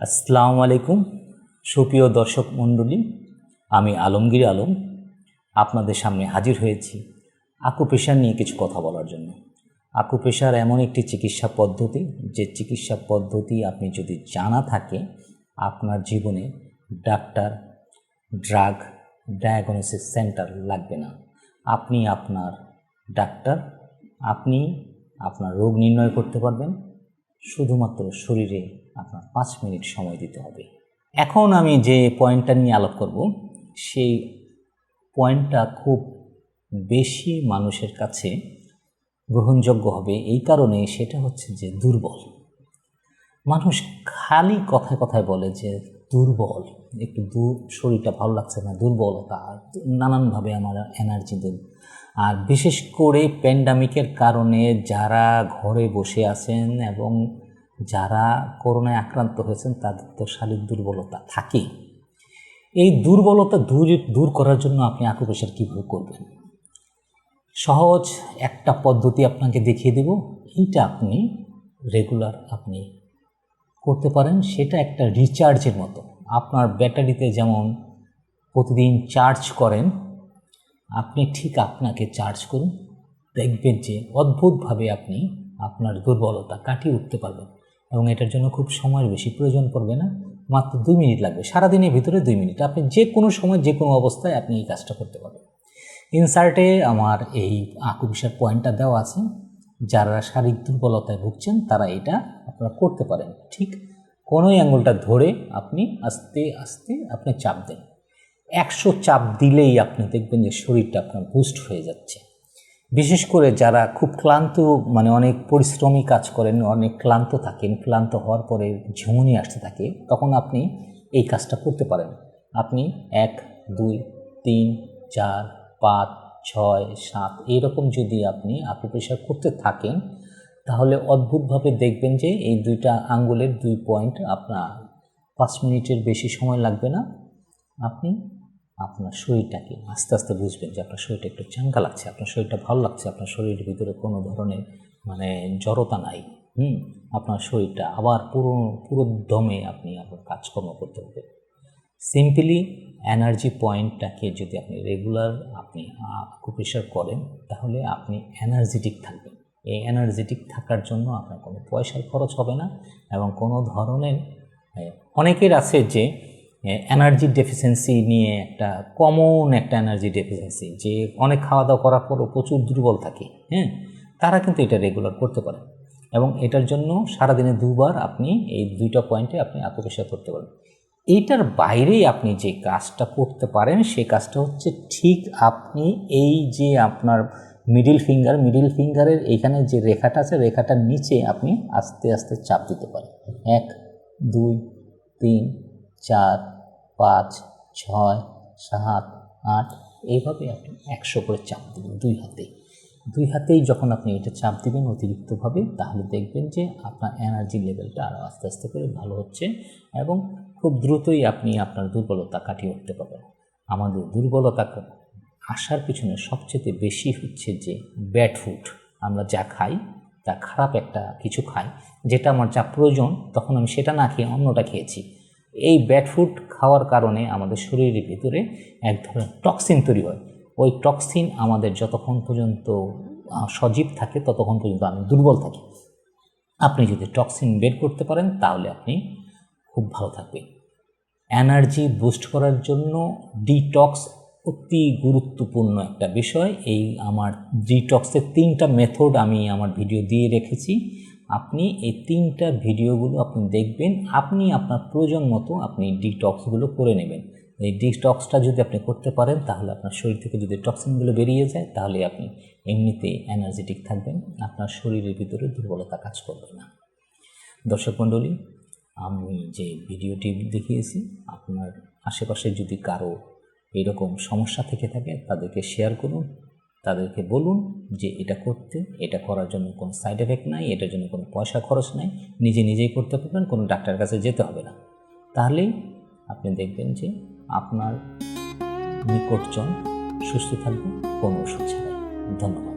আসসালামু আলাইকুম, সুপ্রিয় দর্শক মণ্ডলী। আমি আলমগীর আলম, আপনাদের সামনে হাজির হয়েছি আকুপেশার নিয়ে কিছু কথা বলার জন্য। আকুপেশার এমন একটি চিকিৎসা পদ্ধতি, যে চিকিৎসা পদ্ধতি আপনি যদি জানা থাকে, আপনার জীবনে ডাক্তার, ড্রাগ, ডায়াগনোসিস সেন্টার লাগবে না। আপনি আপনার ডাক্তার, আপনি আপনার রোগ নির্ণয় করতে পারবেন। শুধুমাত্র শরীরে আপনার পাঁচ মিনিট সময় দিতে হবে। এখন আমি যে পয়েন্টটা নিয়ে আলাপ করব, সেই পয়েন্টটা খুব বেশি মানুষের কাছে গ্রহণযোগ্য হবে এই কারণে সেটা হচ্ছে যে দুর্বল। মানুষ খালি কথায় কথায় বলে যে দুর্বল, একটু দূর, শরীরটা ভালো লাগছে না, দুর্বলতা, নানানভাবে আমার এনার্জি দেন। আর বিশেষ করে প্যান্ডামিকের কারণে যারা ঘরে বসে আছেন এবং যারা করোনায় আক্রান্ত হয়েছেন, তাদের তো শারীরিক দুর্বলতা থাকেই। এই দুর্বলতা দূর দূর করার জন্য আপনি আকুপেশার কীভাবে করবেন? সহজ একটা পদ্ধতি আপনাকে দেখিয়ে দেব। এইটা আপনি রেগুলার আপনি করতে পারেন। সেটা একটা রিচার্জের মতো। আপনার ব্যাটারিতে যেমন প্রতিদিন চার্জ করেন আপনি ঠিক আপনাকে চার্জ করুন। দেখবেন যে অদ্ভুতভাবে আপনি আপনার দুর্বলতা কাটিয়ে উঠতে পারবেন এবং এটার জন্য খুব সময়ের বেশি প্রয়োজন পড়বে না। মাত্র দুই মিনিট লাগবে। সারাদিনের ভিতরে দুই মিনিট। আপনি যে কোনো সময়, যে কোনো অবস্থায় আপনি এই কাজটা করতে পারবেন। ইনসার্টে আমার এই আকুবিষার পয়েন্টটা দেওয়া আছে। যারা শারীরিক দুর্বলতায় ভুগছেন, তারা এটা আপনারা করতে পারেন। ঠিক কোনোই আঙুলটা ধরে আপনি আস্তে আস্তে আপনি চাপ দেন। একশো চাপ দিলেই আপনি দেখবেন যে শরীরটা আপনার বুস্ট হয়ে যাচ্ছে। বিশেষ করে যারা খুব ক্লান্ত মানে অনেক পরিশ্রমী কাজ করেন, অনেক ক্লান্ত থাকেন, ক্লান্ত হওয়ার পরে ঝুমুনি আসতে থাকে, তখন আপনি এই কাজটা করতে পারেন। আপনি এক, দুই, তিন, চার, পাঁচ, ছয়, সাত এরকম যদি আপনি আপু আকুপ্রেশার করতে থাকেন, তাহলে অদ্ভুতভাবে দেখবেন যে এই দুইটা আঙ্গুলের দুই পয়েন্ট আপনার পাঁচ মিনিটের বেশি সময় লাগবে না। আপনি আপনার শরীরটাকে আস্তে আস্তে বুঝবেন যে আপনার শরীরটা একটু চাঙ্গা লাগছে, আপনার শরীরটা ভালো লাগছে, আপনার শরীরের ভিতরে কোনো ধরনের মানে জড়তা নাই, হুম? আপনার শরীরটা আবার পুরো পুরো দমে আপনি আপনার কাজকর্ম করতে হবে সিম্পলি এনার্জি পয়েন্টটাকে যদি আপনি রেগুলার আপনি আকুপ্রেশার করেন, তাহলে আপনি এনার্জেটিক থাকবেন। এই এনার্জেটিক থাকার জন্য আপনার কোনো পয়সার খরচ হবে না এবং কোনো ধরনের অনেকের আছে যে এনার্জি ডেফিসিয়েন্সি নিয়ে একটা কমন একটা এনার্জি ডেফিসিয়েন্সি যে অনেক খাওয়া দাওয়া করার পরও প্রচুর দুর্বল থাকে হ্যাঁ? তারা কিন্তু এটা রেগুলার করতে পারে। এবং এটার জন্য সারাদিনে দুবার আপনি এই দুইটা পয়েন্টে আপনি আত্মপ্রেশার করতে পারেন এইটার বাইরেই আপনি যে কাজটা করতে পারেন সেই কাজটা হচ্ছে ঠিক আপনি এই যে আপনার মিডিল ফিঙ্গার মিডিল ফিঙ্গারের এইখানে যে রেখাটা আছে, রেখাটার নিচে আপনি আস্তে আস্তে চাপ দিতে পারেন। এক, দুই, তিন চার, পাঁচ, ছয়, সাত, আট, এইভাবে আপনি একশো করে চাপ দেবেন দুই হাতে। দুই হাতেই যখন আপনি এটা চাপ দেবেন অতিরিক্তভাবে, তাহলে দেখবেন যে আপনার এনার্জি লেভেলটা আরও আস্তে আস্তে করে ভালো হচ্ছে এবং খুব দ্রুতই আপনি আপনার দুর্বলতা কাটিয়ে উঠতে পারবেন। আমাদের দুর্বলতা আসার পিছনে সবচেয়ে বেশি হচ্ছে যে ব্যাড ফুড আমরা যা খাই, তা খারাপ একটা কিছু খাই, যেটা আমার যা প্রয়োজন, তখন আমি সেটা না খেয়ে অন্যটা খেয়েছি। এই ব্যাড ফুড খাওয়ার কারণে আমাদের শরীরের ভিতরে এক ধরনের টক্সিন তৈরি হয়। ওই টক্সিন আমাদের যতক্ষণ পর্যন্ত সজীব থাকে, ততক্ষণ পর্যন্ত আমি দুর্বল থাকি। আপনি যদি টক্সিন বের করতে পারেন, তাহলে আপনি খুব ভালো থাকবেন। এনার্জি বুস্ট করার জন্য ডিটক্স অতি গুরুত্বপূর্ণ একটা বিষয়। এই আমার ডিটক্সের তিনটা মেথড আমি আমার ভিডিও দিয়ে রেখেছি। আপনি এই তিনটা ভিডিওগুলো আপনি দেখবেন, আপনি আপনার প্রয়োজন মতো আপনি ডিটক্সগুলো করে নেবেন। এই ডিটক্সটা যদি আপনি করতে পারেন, তাহলে আপনার শরীর থেকে যদি টক্সিনগুলো বেরিয়ে যায়, তাহলে আপনি এমনিতে এনার্জেটিক থাকবেন, আপনার শরীরের ভিতরে দুর্বলতা কাজ করবে না। দর্শক মণ্ডলী, আমি যে ভিডিওটি দেখিয়েছি, আপনার আশেপাশে যদি কারও এরকম সমস্যা থেকে থাকে, তাদেরকে শেয়ার করুন। তাদেরকে বলুন যে এটা করতে, এটা করার জন্য কোনো সাইড এফেক্ট নাই, এটার জন্য কোনো পয়সা খরচ নাই, নিজে নিজেই করতে পারবেন, কোনো ডাক্তারের কাছে যেতে হবে না। তাহলেই আপনি দেখবেন যে আপনার নিকটজন সুস্থ থাকবে, কোনো ওষুধ ছাড়া